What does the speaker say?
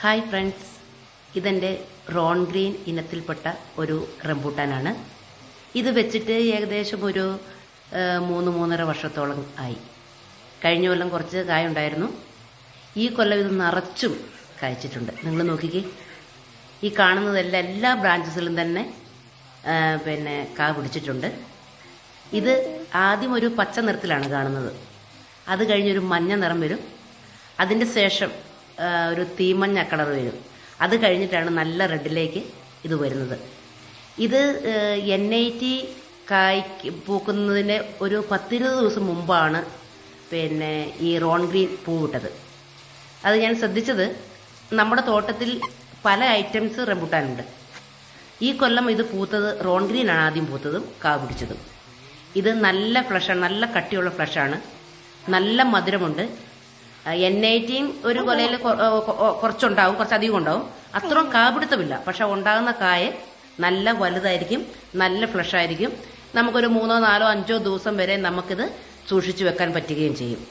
Hi friends ഇതെന്റെ Ron green ഇനത്തിൽപ്പെട്ട ഒരു റംബൂട്ടാനാണ്. ഇത് വെച്ചിട്ട് ഏകദേശം ഒരു മൂന്ന് മൂന്നര വർഷത്തോളം ആയി. കഴിഞ്ഞ കൊല്ലം കുറച്ച് കായ ഉണ്ടായിരുന്നു ഈ കൊല്ലം ഇത് നിറച്ചും കായ്ച്ചിട്ടുണ്ട്. നിങ്ങൾ നോക്കിക്കേ. ഈ കാണുന്നതെല്ലാം എല്ലാ ബ്രാഞ്ചസിലും തന്നെ പിന്നെ കാ പിടിച്ചിട്ടുണ്ട്. ഇത് ആദ്യം ഒരു പച്ച നിറത്തിലാണ് കാണുന്നത്. അത് കഴിഞ്ഞൊരു മഞ്ഞ നിറം വരും. അതിന്റെ ശേഷം ഒരു തീമഞ്ഞ കളർ വരും. അത് കഴിഞ്ഞിട്ടാണ് നല്ല റെഡിലേക്ക് ഇത് വരുന്നത്. ഇത് എൻ ഐ ടി കായ്ക്ക് പൂക്കുന്നതിന് ഒരു പത്തിരുപത് ദിവസം മുമ്പാണ് പിന്നെ ഈ റോൺ ഗ്രീൻ പൂവിട്ടത്. അത് ഞാൻ ശ്രദ്ധിച്ചത് നമ്മുടെ തോട്ടത്തിൽ പല ഐറ്റംസ് റംബുട്ടാനുണ്ട്. ഈ കൊല്ലം ഇത് പൂത്തത് റോൺ ഗ്രീൻ ആണ് ആദ്യം പൂത്തതും കാ പിടിച്ചതും. ഇത് നല്ല ഫ്ലഷാണ് നല്ല കട്ടിയുള്ള ഫ്ലഷാണ് നല്ല മധുരമുണ്ട്. എൻ ഐറ്റിയും ഒരു കൊലയിൽ കുറച്ചുണ്ടാവും കുറച്ചധികം ഉണ്ടാവും. അത്രയും കാപിടുത്തമില്ല. പക്ഷെ ഉണ്ടാകുന്ന കായ നല്ല വലുതായിരിക്കും നല്ല ഫ്ലഷ് ആയിരിക്കും. നമുക്കൊരു മൂന്നോ നാലോ അഞ്ചോ ദിവസം വരെ നമുക്കിത് സൂക്ഷിച്ചു വെക്കാൻ പറ്റുകയും ചെയ്യും.